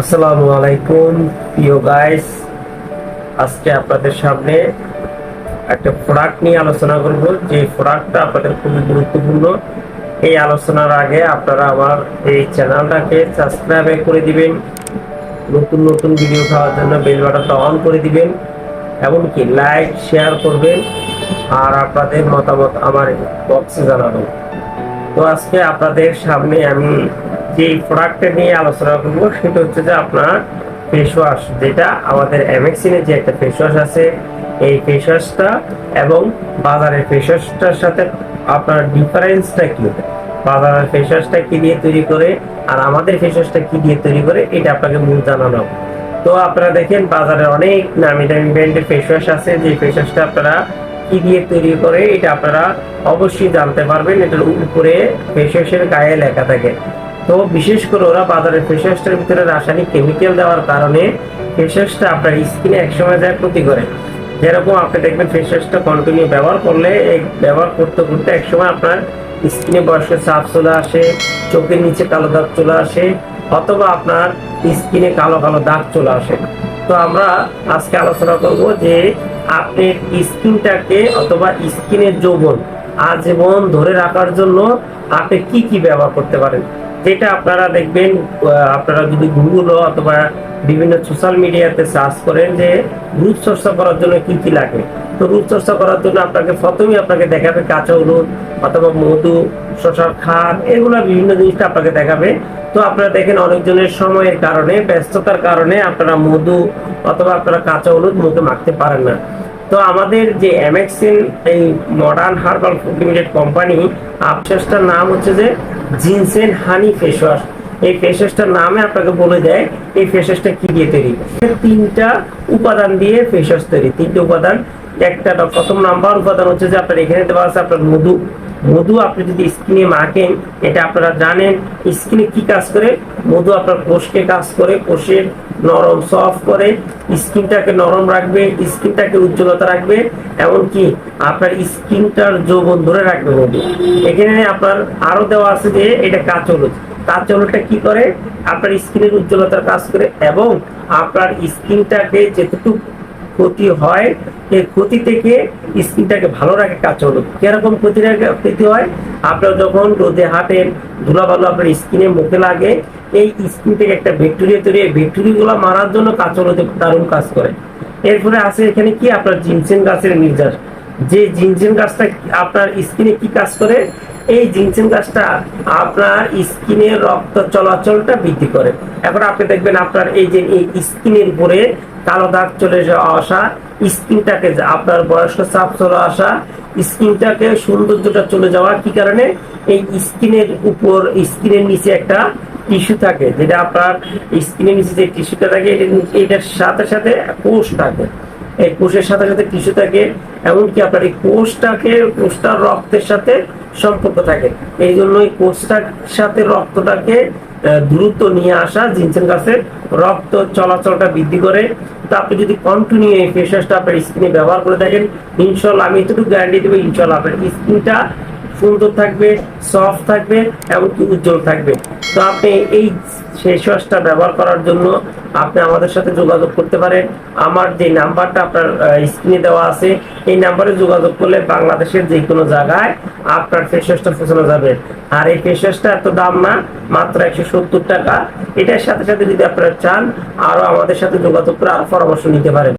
আসসালামু আলাইকুম। প্রিয় গাইস আজকে আপনাদের সামনে একটা প্রোডাক্ট নিয়ে আলোচনা করব। যে প্রোডাক্টটা আপনাদের খুবই গুরুত্বপূর্ণ, এই আলোচনার আগে আপনারা আমার এই চ্যানেলটাকে সাবস্ক্রাইব করে দিবেন। নতুন নতুন ভিডিও পাওয়ার জন্য বেল বাটনটা অন করে দিবেন, এমনকি লাইক শেয়ার করবেন, আর আপনাদের মতামত আমার বক্সে জানাবেন। তো আজকে আপনাদের সামনে আমি যে প্রোডাক্টটা নিয়ে আলোচনা করব, সেটা হচ্ছে যে আপনার ফেস ওয়াশ যেটা আমাদের এমএক্সিনের যে একটা ফেস ওয়াশ আছে, এই ফেস ওয়াশটা এবং বাজারের ফেস ওয়াশটার সাথে আপনার ডিফারেন্সটা কি? বাজারের ফেস ওয়াশটা কি দিয়ে তৈরি করে আর আমাদের ফেস ওয়াশটা কি দিয়ে তৈরি করে, এটা আপনাকে মূল জানানো। তো আপনারা দেখেন, বাজারে অনেক নামি দামি ব্র্যান্ডের ফেস ওয়াশ আছে, যে ফেস ওয়াশটা আপনারা কি দিয়ে তৈরি করে, এটা আপনারা অবশ্যই জানতে পারবেন। এটার উপরে ফেস ওয়াশের গায়ে লেখা থাকে। তো বিশেষ করে ওরা বাজারে ফেস ওয়াশটার ভিতরে রাসায়নিক কেমিক্যাল দেওয়ার কারণে ফেস ওয়াশটা আপনার স্কিনে একসময় যায় ক্ষতি করে। যেরকম আপনি দেখবেন ফেস ওয়াশটা কন্টিনিউ ব্যবহার করলে এই ব্যবহার করতে করতে একসময় আপনার স্কিনে বয়স্ক চাপ চলে আসে, চোখের নিচে কালো দাগ চলে আসে, অথবা আপনার স্কিনে কালো কালো দাগ চলে আসে। তো আমরা আজকে আলোচনা করব যে আপনি স্কিনটাকে অথবা স্কিনের যৌবন, আজীবন ধরে রাখার জন্য আপনি কি কি ব্যবহার করতে পারেন? যেটা আপনারা দেখবেন আপনারা যদি গুগল অথবা বিভিন্ন সোশ্যাল মিডিয়াতে সার্চ করেন যে রূপ চর্চা করার জন্য কি কি লাগে, তো রূপ চর্চা করার জন্য আপনাকে প্রথমেই আপনাকে দেখাবে কাঁচা হলুদ অথবা মধু, শশার খাদ এগুলো বিভিন্ন জিনিসটা আপনাকে দেখাবে। তো আপনারা দেখেন অনেকজনের সময়ের কারণে, ব্যস্ততার কারণে আপনারা মধু অথবা আপনারা কাঁচা হলুদ মধু মাখতে পারেন না। তো আমাদের যে এমএক্সিন এই মডার্ন হার্বাল লিমিটেড কোম্পানি আপসেসটার নাম হচ্ছে যে জিনসেন হানি ফেস ওয়াশ এই ফেস ওয়াশটার নামে আপনাকে বলে দেয়, এই ফেস ওয়াশটা কি দিয়ে তৈরি? তিনটা উপাদান দিয়ে ফেস ওয়াশ তৈরি। তিনটা উপাদান, একটা প্রথম নাম্বার উপাদান হচ্ছে যে আপনার এখানে দেওয়া আছে আপনার মধু। মধু আপনি যদি স্কিনে মাখেন, এটা আপনারা জানেন, স্কিনে কি কাজ করে? মধু আপনার কোষকে কাজ করে কোষের নরম সফট করে, স্কিনটাকে নরম রাখবে, স্কিনটাকে উজ্জ্বলতা রাখবে, এমনকি আপনার স্কিনটার যৌবন ধরে রাখবে মধু। এখানে আপনার আরও দেওয়া আছে যে এটা কাঁচা হলুদ কাঁচা হলুদটা কি করে? আপনার স্কিনের উজ্জ্বলতার কাজ করে এবং আপনার স্কিনটাকে যেটুকু ক্ষতি হয় এই ক্ষতি থেকে স্কিনটাকে ভালো রাখে কাঁচা হলুদ কীরকম ক্ষতি ক্ষতি হয়? আপনার যখন রোদে হাঁটেন ধুলাবালু আপনার স্কিনে মুখে লাগে, এই স্কিন থেকে একটা ব্যাকটেরিয়া তৈরি হয় ব্যাকটেরিয়া গুলো মারার জন্য কাঁচা হলুদ দারুণ কাজ করে। এরপরে আছে এখানে কি? আপনার জিনসেন গাছের নির্যাস। যে জিনসেন গাছটা আপনার স্কিনে কি কাজ করে? এই জিনসেন গাছটা আপনার স্কিনের রক্ত চলাচলটা বৃদ্ধি করে। এখন আপনি দেখবেন আপনার এই যে এই স্কিনের উপরে কালো দাগ চলে আসা, স্কিনটাকে আপনার বয়স্ক চাপ চলে আসা, স্কিনটাকে সৌন্দর্যটা চলে যাওয়া কি কারণে? এই স্কিনের উপর, স্কিনের নিচে একটা টিস্যু থাকে, যেটা আপনার স্কিনের নিচে যে টিস্যুটা থাকে এটার সাথে সাথে কোষ থাকে। এই কোষের সাথে সাথে টিস্যু থাকে, এমনকি আপনার এই কোষটাকে, কোষটার রক্তের সাথে সম্পর্ক থাকে। এই জন্য এই কোষটার সাথে রক্তটাকে দ্রুত নিয়ে আসা জিনসেন গাছের রক্ত চলাচলটা বৃদ্ধি করে। তো আপনি যদি কন্টিনিউ এই ফেস ওয়াশটা আপনার স্কিনে ব্যবহার করে থাকেন ইনশাল্লাহ আমি এতটুকু গ্যারান্টি দেবো ইনশাল্লাহ আপনার স্কিনটা সুন্দর থাকবে সফট থাকবে, এমনকি উজ্জ্বল থাকবে। তো আপনি এই ফেস ওয়াশটা ব্যবহার করার জন্য আপনি আমাদের সাথে যোগাযোগ করতে পারেন। আমার যে নাম্বারটা আপনার স্ক্রিনে দেওয়া আছে, এই নাম্বারে যোগাযোগ করলে বাংলাদেশের যে কোনো জায়গায় আপনার ফেস ওয়াশটা পৌঁছানো যাবে। আর এই ফেস ওয়াশটা এত দাম না, মাত্র একশো সত্তর টাকা। এটার সাথে সাথে যদি আপনারা চান, আরও আমাদের সাথে যোগাযোগ করে আরও পরামর্শ নিতে পারেন।